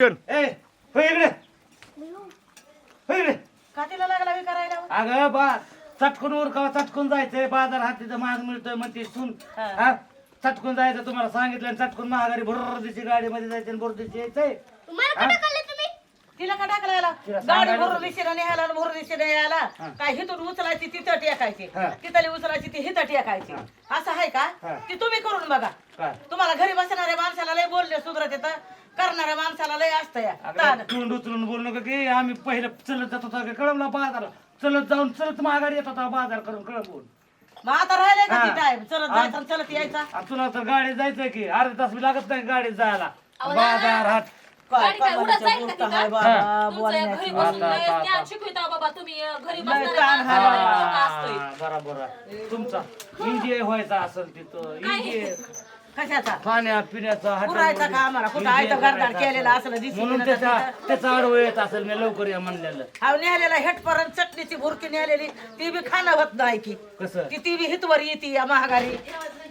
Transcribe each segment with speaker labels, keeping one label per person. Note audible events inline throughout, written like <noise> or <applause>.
Speaker 1: ए हो इकडे. हो इकडे.
Speaker 2: का तिला लागला करायला
Speaker 1: अगं बा चटकून उरकावा चटकून जायचंय. बाजार हात तिथं महाग मिळतोय मग ती सून.
Speaker 2: हा.
Speaker 1: चटकून जायचं तुम्हाला सांगितलं आणि चटकून महागारी भर दिवशी गाडीमध्ये जायचं आणि भर दिवशी यायचंय हा?
Speaker 2: तिला का टाकला
Speaker 1: तिला
Speaker 2: गाडी
Speaker 1: सांगायला
Speaker 2: भरून दिशेला न्यायला आणि भरून दिशेला यायला. काय हिथून उचलायची तिथं टेकायची.
Speaker 1: हा.
Speaker 2: तिथली उचलायची ती हिथं टेकायची. असं आहे का?
Speaker 1: हा.
Speaker 2: ती तुम्ही करून बघा.
Speaker 1: काय
Speaker 2: तुम्हाला घरी बसणाऱ्या माणसाला लय बोलले सुधरत येतं. करणाऱ्या माणसाला लय असतं या ताण.
Speaker 1: तोंड उचलून बोलू नका की आम्ही पहिलं चलत जात होतो कळमला बाजारला चलत जाऊन चलत माघारी येत होता बाजार करून कळमून
Speaker 2: मग आता राहिले का ती
Speaker 1: हा.
Speaker 2: टाइम चलत
Speaker 1: हा.
Speaker 2: जायचं आणि चलत यायचा
Speaker 1: तुला तर गाडी जायचंय की अर्धा तास बी लागत नाही गाडीत जायला बाजार हाट
Speaker 2: काय
Speaker 3: गाडी काय उडत
Speaker 2: कमालीच्या
Speaker 3: जाईल का
Speaker 2: गोष्ट
Speaker 3: तिथं?
Speaker 2: आहे. बाबा
Speaker 3: तुमचं या घरी
Speaker 2: बोलण्याची
Speaker 3: बसून
Speaker 1: आता,
Speaker 3: लय
Speaker 1: आता,
Speaker 3: ज्ञान
Speaker 1: आता.
Speaker 3: शिकविता बाबा तुम्ही अं, घरी
Speaker 2: नाही,
Speaker 3: बसणाऱ्या
Speaker 2: कान
Speaker 3: माणसाला
Speaker 2: हालावा.
Speaker 3: लय डोकं असतंय.
Speaker 1: बरोबर. तुमचा इंजिय व्हायचा असेल तिथं इंजिय
Speaker 2: कशाचा?
Speaker 1: खाण्या पिण्याचा
Speaker 2: पुरायचा का आम्हाला? कुठं आहे तर घरदार केलेला असलं. दिसून
Speaker 1: म्हणून त्याचा
Speaker 2: तिथं.
Speaker 1: त्याचा आडवं येत असेल मी लवकर या म्हणलेलं.
Speaker 2: हा नेलेला हेटपर्यंत चटणीची भुरकी नेलेली. ती बी खाणं होत नाही की.
Speaker 1: कसं?
Speaker 2: ती ती बी हितवर येते या महागारी.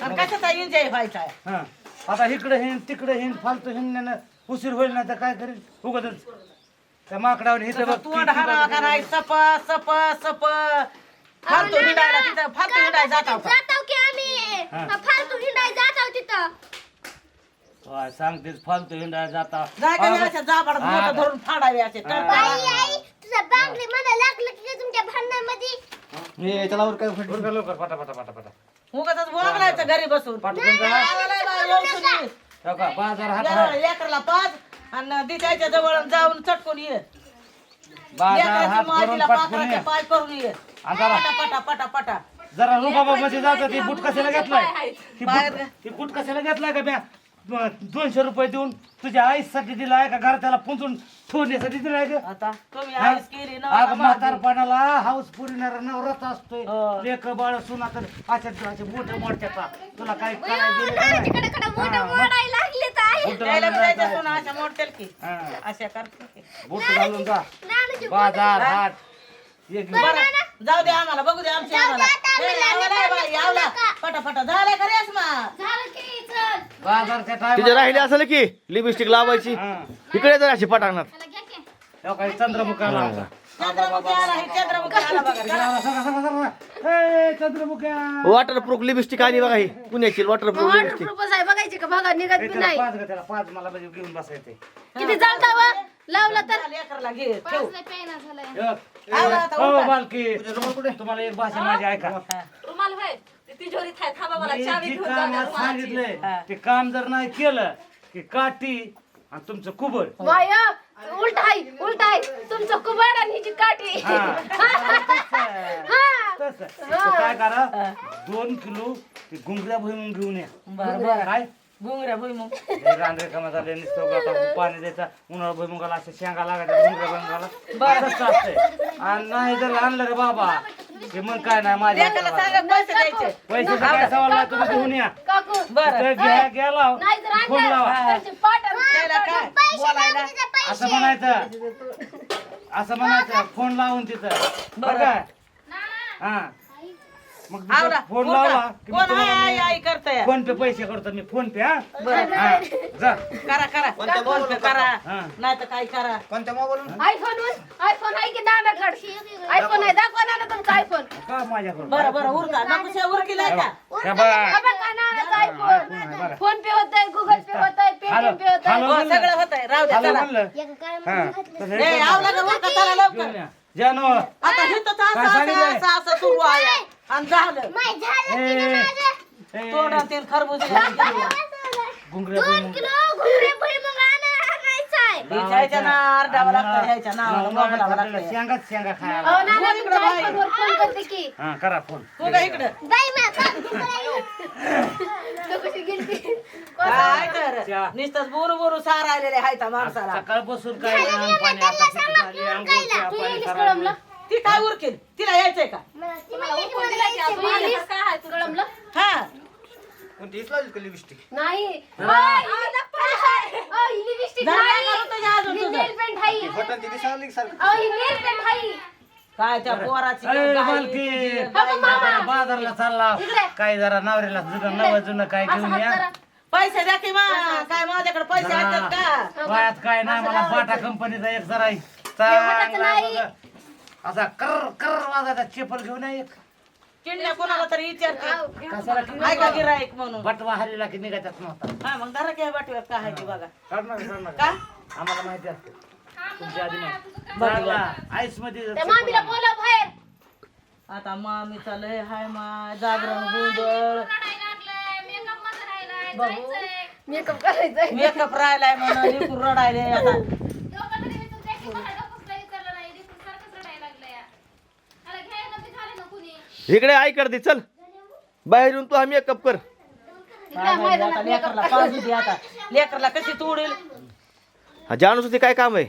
Speaker 2: आणि कशाचा एन्जॉय व्हायचा?
Speaker 1: हा. आता इकडे हिंड तिकडे हिंड फालतू हिंडण्यानं उशीर होईल ना तर काय करेल उगतच त्या माकडावर इथं बघ
Speaker 2: तोंड हाणावा का नाही? सप सप सप. फालतू हिंडायला तिथं फालतू हिंडायला जाता का
Speaker 4: जाताव की आम्ही?
Speaker 1: हा.
Speaker 4: फालतू हिंडाय जाताव तिथं
Speaker 1: काय सांगतेस फालतू हिंडायला जाता
Speaker 2: जाय का नाही अशा जाबाड. मोठं धरून फाडावे असे. तळपाय.
Speaker 4: आई आई तुझा बांगडी मला लागलं की तुमच्या भांडणामध्ये
Speaker 1: उरका लवकर पटा पटा पटा पटा
Speaker 2: उगाचच बोलायचं घरी बसून
Speaker 1: पटकन जा
Speaker 2: आवाला बाई येऊन ये.
Speaker 1: हो का, बाजार हात
Speaker 2: लेकरं-
Speaker 1: आहे.
Speaker 2: लेकराला पाच आणि दित्याच्या जवळ जाऊन चटकून ये
Speaker 1: बाजार
Speaker 2: लेकराची
Speaker 1: हात करून
Speaker 2: माजीला
Speaker 1: पटकून
Speaker 2: पाखराचे
Speaker 1: ये.
Speaker 2: पाय करून ये
Speaker 1: आणि जरा-
Speaker 2: पटा पटा पटा
Speaker 1: जरा रुबाबा मध्ये जातं ते बूट कशाला घेतलाय. ती बूट-
Speaker 2: ग.
Speaker 1: ती बूट कशाला घेतलाय का म्या द- दोनशे रुपये देऊन तुझ्या आईसाठी दिलाय का घर त्याला पुंजून ठेवण्यासाठी दिलाय का
Speaker 2: आता तुम्ही
Speaker 1: हा?
Speaker 2: आईस केली ना
Speaker 1: अगं म्हातारपणाला हाऊस पुरणारा नवराच असतोय
Speaker 2: हो.
Speaker 1: लेकर बाळ सुना तर अशा असे मोठे मोठ्याचा तुला काय करायला दिलं का नाही?
Speaker 4: तिकडे कडे मोठं
Speaker 1: हा, मग
Speaker 4: मोडायला लागले तर आई
Speaker 1: बूट
Speaker 2: द्यायला
Speaker 1: घालून
Speaker 2: द्यायच्या
Speaker 1: जा.
Speaker 2: सुना अशा मोडतील की
Speaker 1: हा,
Speaker 2: अशा करते की.
Speaker 1: बूट घालून जा
Speaker 4: नानूची
Speaker 1: बाजार हाट
Speaker 2: बरं जाऊ दे आम्हाला बघू दे आमची आम्हाला.
Speaker 4: आता
Speaker 2: ए, आवला आहे बाई, आवला. पटापटा. झालं का रेस मा
Speaker 4: झालं की चल
Speaker 1: बाजारच्या
Speaker 5: तिथे
Speaker 1: टायमाला
Speaker 5: राहिली असेल की लिपस्टिक लावायची. इकडे जर अशी पटांगणात.
Speaker 4: चला घ्या की.
Speaker 1: काही चंद्रमुखाला होता.
Speaker 2: चंद्रमुखी आला हे चंद्रमुखी आला बघा
Speaker 1: इकडे
Speaker 2: चला.
Speaker 1: आला, सरा, सरा, सरा. ए, चंद्रमुख्या
Speaker 5: वॉटरप्रूफ लिपस्टिक आली बघा ही. पुण्याची वॉटरप्रूफ लिपस्टिक
Speaker 4: आहे बघायची का? बघा निघत
Speaker 1: ए,
Speaker 4: बी
Speaker 1: त्याला
Speaker 4: नाही.
Speaker 1: पाच ग, त्याला पाच मला म्हणजे घेऊन बसायचे
Speaker 4: किती चालता वा लावला तर.
Speaker 2: लेकराला घे ठेव.
Speaker 4: झालाय.
Speaker 1: हो तुम्हाला एक भाषा माझी ऐका.
Speaker 3: रुमाल होय ते तिजोरीत आहे थांबा मला
Speaker 1: मी
Speaker 3: चावी
Speaker 1: जी
Speaker 3: घेऊन
Speaker 1: काम
Speaker 3: जाऊ द्या
Speaker 1: आज
Speaker 3: रुमालाची.
Speaker 1: सांगितलंय
Speaker 2: हा.
Speaker 1: ते काम जर नाही केलं की काठी आणि तुमचं कुबड.
Speaker 4: वाय उलट आहे उलट आहे तुमचं कुबाड आणि हिची काठी.
Speaker 1: हा.
Speaker 4: हा.
Speaker 1: तसं तर काय करा दोन किलो ते घुंगऱ्या भुईमुंग घेऊन या.
Speaker 2: बरं बरं.
Speaker 1: काय?
Speaker 2: घुंगऱ्या भुई मग.
Speaker 1: हे रांगरे कामा झाले नुसतं आता पाणी द्यायचा. उन्हाळा भुईमुगाला असे शेंगा लागायच्या घुंगऱ्या भुईमुगाला तसं असतंय आणि नाही जर आणलं रे बाबा ते मग काय नाही माझ्या
Speaker 2: सांगा पैसे द्यायचे.
Speaker 1: पैशाचा काय सवाल नाही तुम्ही घेऊन या.
Speaker 4: काकू.
Speaker 2: बरं.
Speaker 1: तिथं घ्या घ्या लाव.
Speaker 4: नाही जर
Speaker 1: फोन लावा.
Speaker 4: आणलं त्यांची पाठ
Speaker 2: त्याला काय? बोलायला.
Speaker 1: असं म्हणायचं. असं म्हणायचं. फोन लावून तिथं. बरं. काय हा. मग तिथं
Speaker 2: आवला
Speaker 1: फोन
Speaker 2: उरका.
Speaker 1: लावला की मी
Speaker 2: कोण
Speaker 1: तुम्हाला मी
Speaker 2: आई करतय?
Speaker 1: फोन पे पैसे करतो मी फोन पे हा? हा जा.
Speaker 2: करा करा. फोन पे करा. नाही तर काय करा?
Speaker 4: आयफोन आयफोन आहे की दादाकड आयफोन आहे. दाखवा ना तुमचा आयफोन
Speaker 1: का माझ्याकडून?
Speaker 2: बरं बरं उरका. नको शे उरकीला का?
Speaker 1: हे
Speaker 4: आयफोन फोन? पे होतंय गुगल पे होतंय
Speaker 1: हॅलो.
Speaker 4: पेटीएम पे होतंय.
Speaker 1: हॅलो
Speaker 2: हो. सगळं होतंय. राहू द्या चला. ए
Speaker 1: कर.
Speaker 2: आवला का उरका चला लवकर. आता हे तर असं असं? असं असं सुरू आहे आणि झालं.
Speaker 1: ए, ए,
Speaker 2: तोंडात तेल खरबूज
Speaker 1: घुंगऱ्या भुईमुग.
Speaker 2: ह्याच्या ना अर्धावा लागतं ह्याच्या नावाला मोकळावं
Speaker 1: आपल्याला
Speaker 2: लागतं.
Speaker 1: शेंगाच शेंगा खायला
Speaker 4: अहो नाना
Speaker 2: फोन
Speaker 4: तुमच्या
Speaker 2: इकडं बाई.
Speaker 4: आयफोनवर फोन करते की.
Speaker 1: हा करा फोन.
Speaker 2: तू का इकडं?
Speaker 4: तू कशी गेलती
Speaker 2: काय तर
Speaker 1: च्या.
Speaker 2: नुसतंच बोरू बोरू सार आलेले त्या माणसाला.
Speaker 1: सकाळपासून काय
Speaker 4: तू
Speaker 1: करायला.
Speaker 4: कळमला
Speaker 2: ती काय उरकेल? तिला यायचंय का?
Speaker 3: काय?
Speaker 4: कळमलं
Speaker 2: हा.
Speaker 4: लिपस्टिक?
Speaker 2: तुझ्या अजून तुझं? त्या पोराची
Speaker 1: अरे
Speaker 2: गाई,
Speaker 1: बालकी
Speaker 2: तुझी
Speaker 4: अगं मामा.
Speaker 1: बाजारला चालला. काय जरा नवऱ्याला जुनं नवं जुनं काय घेऊन या.
Speaker 4: जरा.
Speaker 2: पैसे द्या की मा. काय माझ्याकडे पैसे आहेत का?
Speaker 1: वयात काय नाही मला बाटा कंपनीचा एक जरा. असा कर कर वाजायचा चेपल घेऊन ये एक
Speaker 2: किडल्या कोणाला तरी विचारते
Speaker 1: कसाला
Speaker 2: आहे का गिराईक म्हणून.
Speaker 1: बटवा हल्लीला की निघायचाच नव्हता.
Speaker 2: हा मग धरा घ्या वाटीवर काय आहे ती बघा.
Speaker 1: काढणार
Speaker 2: का?
Speaker 1: आम्हाला माहिती असते. तुमच्या आधी नाही.
Speaker 2: बरं,
Speaker 1: चांगला आईसमध्ये
Speaker 4: त्या मामीला बोला बाहेर.
Speaker 2: आता मामीचा लय हाय मा जागरण गोंधळ
Speaker 4: मेकअप करायचंय
Speaker 2: मेकअप राहिलाय म्हणून लिकूर रडायले आता.
Speaker 5: इकडे आई करते चल. बाहेरून तू हा मेकअप कर
Speaker 2: आता लेकरला पाजू दे आता. लेकरला कशी तोडील?
Speaker 5: हा जानूस ते काय काम आहे?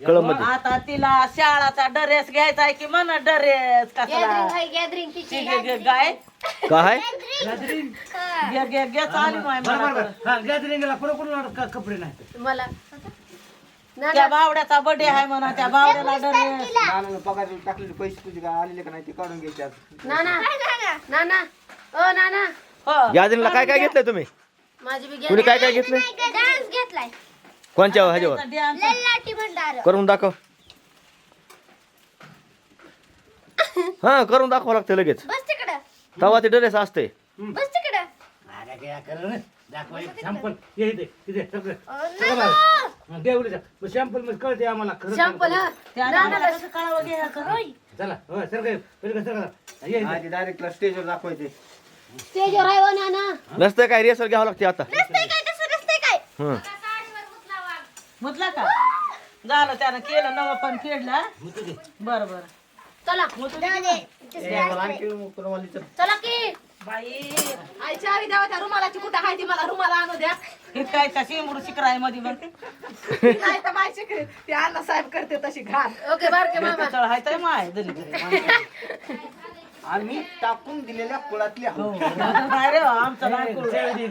Speaker 5: कळममध्ये
Speaker 2: आता तिला शाळाचा ड्रेस घ्यायचा आहे की म्हणा ड्रेस कसला?
Speaker 4: आहे
Speaker 2: ती गाय
Speaker 5: काय
Speaker 2: घे चालू
Speaker 1: हा गॅदरिंगला कोण कोण कपडे नाही
Speaker 4: मला.
Speaker 2: त्या बावड्याचा बर्थडे आहे म्हणा त्या बावड्याला ड्रेस
Speaker 5: पगार टाकलेले पैसे तुझे काय आलेले का नाही ते काढून घ्यायचे
Speaker 4: नाना नाना ओ नाना
Speaker 2: हो
Speaker 5: यादीला काय काय घेतलंय तुम्ही?
Speaker 4: माझी बी
Speaker 5: कुणी काय काय घेतलंय?
Speaker 4: डान्स घेतलाय
Speaker 5: कोणच्या ह्याच्यावर?
Speaker 2: Dance.
Speaker 4: लाटी भंडार.
Speaker 5: करून दाखव. <laughs> हा करून दाखवा लागतं लगेच.
Speaker 4: बस तिकडं.
Speaker 5: तवा ते ड्रेस असते
Speaker 4: बस तिकडं.
Speaker 1: अरे काय कर दाखवा शॅम्पल ये इथे इथे सगळं.
Speaker 4: नाना
Speaker 1: देवडीचा शॅम्पलमध्ये कळते आम्हाला. खरं
Speaker 4: शॅम्पल हा.
Speaker 1: चला हो सर काय पहिले सर ये इथे.
Speaker 5: डायरेक्ट स्टेजवर दाखवायचे.
Speaker 4: स्टेजवर आहे हो नाना.
Speaker 5: नसतं काय रिहर्सल घ्यावं लागते आता.
Speaker 4: रस्ते काय तसं रस्ते काय?
Speaker 5: हं.
Speaker 2: म्हटलं का? झालं त्यानं केलं नवं पण फेडलं
Speaker 1: दे.
Speaker 2: बर बर.
Speaker 4: चला. चला की.
Speaker 2: बाई.
Speaker 3: आईच्या आवी द्यावा त्या रुमालाची कुठं आहे ती मला रुमाला आणू द्या.
Speaker 2: हे काय मध्ये
Speaker 3: नाही तर शिकरी ते अण्णा साहेब करते तशी घाण.
Speaker 4: ओके बारके मामा.
Speaker 2: चळ हाय तर माय दरी दरी
Speaker 5: आम्ही टाकून दिलेल्या कुळातली
Speaker 2: हो. नाही रे आमचं नाही.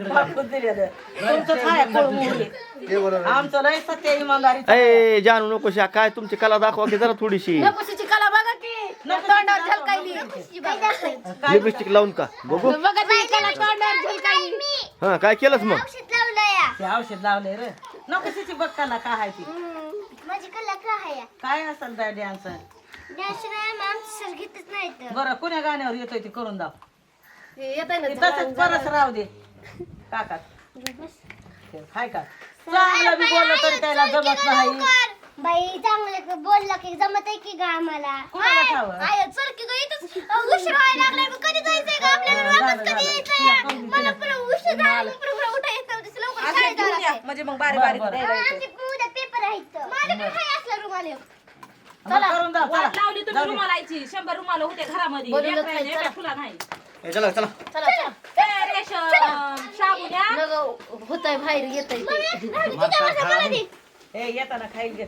Speaker 2: टाकून दिलेलं. कुळ मोहरी.
Speaker 5: ते बरोबर
Speaker 2: आमचं लय सत्य इमानदारी
Speaker 5: ए जानू नको शा काय तुमची कला दाखवा की जरा थोडीशी.
Speaker 4: तोंडावर झलकायली
Speaker 5: लिपस्टिक लावून का? बघू.
Speaker 4: तोंडावर झलकायली
Speaker 5: हा काय केलंच मग?
Speaker 2: ते औषध लावले रे. नको तिची बघ कला काय आहे ती.
Speaker 6: माझी कला काय आहे?
Speaker 2: काय असेल त्या डॅन्स
Speaker 6: नॅशनल मॅम सर घेतच नाही तर.
Speaker 2: बरं कोण्या गाण्यावर येतोय ती करून दाव
Speaker 4: येत आहे
Speaker 2: ती तसंच परस राहू दे. काका हाय का? चांगलं बी बोललं तरी त्याला जमत नाही.
Speaker 6: बाई चांगलं बोलला की जमत आहे की गा आम्हाला?
Speaker 2: कुणाला
Speaker 6: चल की गं इथंच. उशीर व्हायला लागलाय मग कधी जायचंय का आपल्याला वापस कधी
Speaker 2: झालं.
Speaker 6: यायचंय? मला पुन्हा उशीर झाला. मग पुन्हा उठा येत नव्हतं लवकर शाळेत जावं लागतंय.
Speaker 3: म्हणजे मग बारी
Speaker 2: बरं,
Speaker 3: बारी
Speaker 2: बरं.
Speaker 3: द्यायला येते.
Speaker 6: आमचे उद्या पेपर आहेत माझ्याकडे हाय असला रुमाल एक.
Speaker 2: मग करून दाव
Speaker 3: वाट
Speaker 2: चला.
Speaker 3: लावली तुम्ही रुमालायची शंभर रुमाल होते घरामध्ये.
Speaker 4: बोलून
Speaker 3: एक नाही,
Speaker 4: खायचं.
Speaker 3: एका फुला नाही.
Speaker 5: चला चला.
Speaker 4: चला चला.
Speaker 3: ए, रेशम
Speaker 4: होत आहे बाहेर येत आहे ते.
Speaker 2: ए येताना खाईल घे
Speaker 3: ए, घ्या इकडे डबा.
Speaker 2: इकडे येताना खाईल
Speaker 3: बी.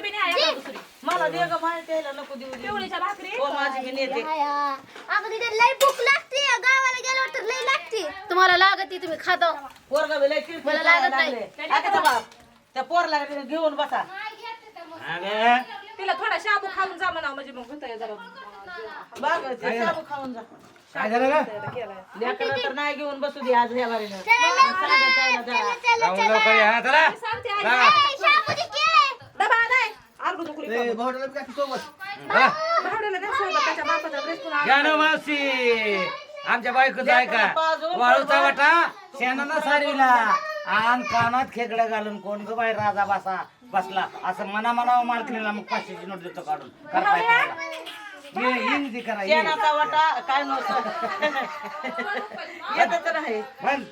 Speaker 3: बी
Speaker 2: मला दे ग नको देऊ दे.
Speaker 3: पिवळीच्या भाकरी.
Speaker 2: हो माझी मी नेते.
Speaker 6: हाय, हा. अगं तिथे लय भूक लागते. गावाला गेल्यावर तर लय लागते.
Speaker 4: तुम्हाला लागत तुम्ही खाता.
Speaker 2: पोरगा बी लय किरकिर
Speaker 4: मला लागत नाही.
Speaker 2: लागले. आता त्या पोरला घेऊन बसा.
Speaker 3: तिला थोडा शाबू खाऊन जा म्हणा म्हणजे मग होतंय जरा.
Speaker 2: बघ ते शाबू खाऊन जा.
Speaker 1: काय झालं का
Speaker 2: लेकरं तर नाही घेऊन बसू दे आज ह्या बारीनं सांगा त्याला जरा.
Speaker 1: जाऊन लवकर या, चला.
Speaker 3: सांगते आई.
Speaker 1: चला.
Speaker 6: शाबू दे की.
Speaker 3: डबा नाही अर्ग दुखली भावड्याला द्या सोबत त्याच्या बापाचा ड्रेस पुन्हा
Speaker 1: या ना मावशी. आमच्या बायकोचं ऐका.
Speaker 2: पाजून
Speaker 1: वाळूचा वाटा शेणाना सारविला आन कानात खेकडे घालून कोण ग बाई राजा बसा बसला. असं मना मनावर मालकिनीला मग पाचशेची नोट देतो काढून. मला.
Speaker 2: शेणाचा वाटा काय नव्हतं येत तर नाही
Speaker 1: पण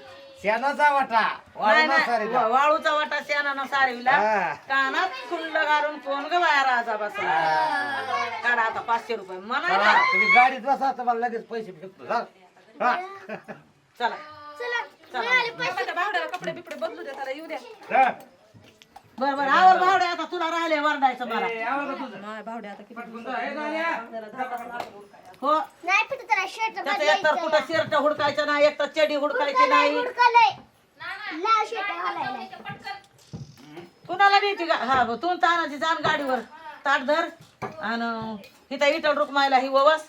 Speaker 1: शेणाचा वाटा
Speaker 2: नाही,
Speaker 1: वाळूना
Speaker 2: नाही.
Speaker 1: सारविला
Speaker 2: वा- वाळूचा वाटा शेणानं सारविला.
Speaker 1: हा.
Speaker 2: कानात खुल्ल घालून कोण ग बाया राजा बसला काढा आता पाचशे रुपये.
Speaker 1: चला,
Speaker 2: म्हणा
Speaker 1: तुम्ही गाडीत बसा तुम्हाला लगेच पैसे फेकतो. हा.
Speaker 2: चला.
Speaker 3: बापाच्या भावड्याला कपडे बिपडे बदलू द्या त्याला येऊ द्या.
Speaker 1: जा.
Speaker 2: बर बर आवर भावडे आता तुला राहिले वरडायचं मला.
Speaker 1: ए, आवरा तुझं.
Speaker 3: नाही भावड्या आता किती.
Speaker 2: हो
Speaker 6: नाही पण त्याला शर्ट
Speaker 2: त्याचं एक तर कुठं शर्ट हुडकायचं नाही एक तर चडी हुडकायची नाही.
Speaker 6: हुडकलंय. लाल शर्ट घालायला.
Speaker 2: कुणाला गा हा ब- तू तानाची जाण गाडीवर. ताट धर. आणि इथं इटल रुकमायला ही ववस.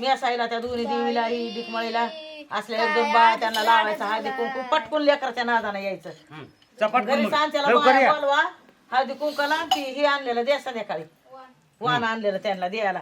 Speaker 2: मी असायला त्या दोन्ही देवीला ही डिकमळीला असल्या एक दोन बाया त्यांना लावायचं हळदी कुंकू. पटकून लेकराच्या नादानं यायचं.
Speaker 1: हं. चपाट
Speaker 2: घरी बाया बोलवा. हळदी कुंकाला ती हे आणलेलं द्या संध्याकाळी वाण आणलेलं त्यांना द्यायला.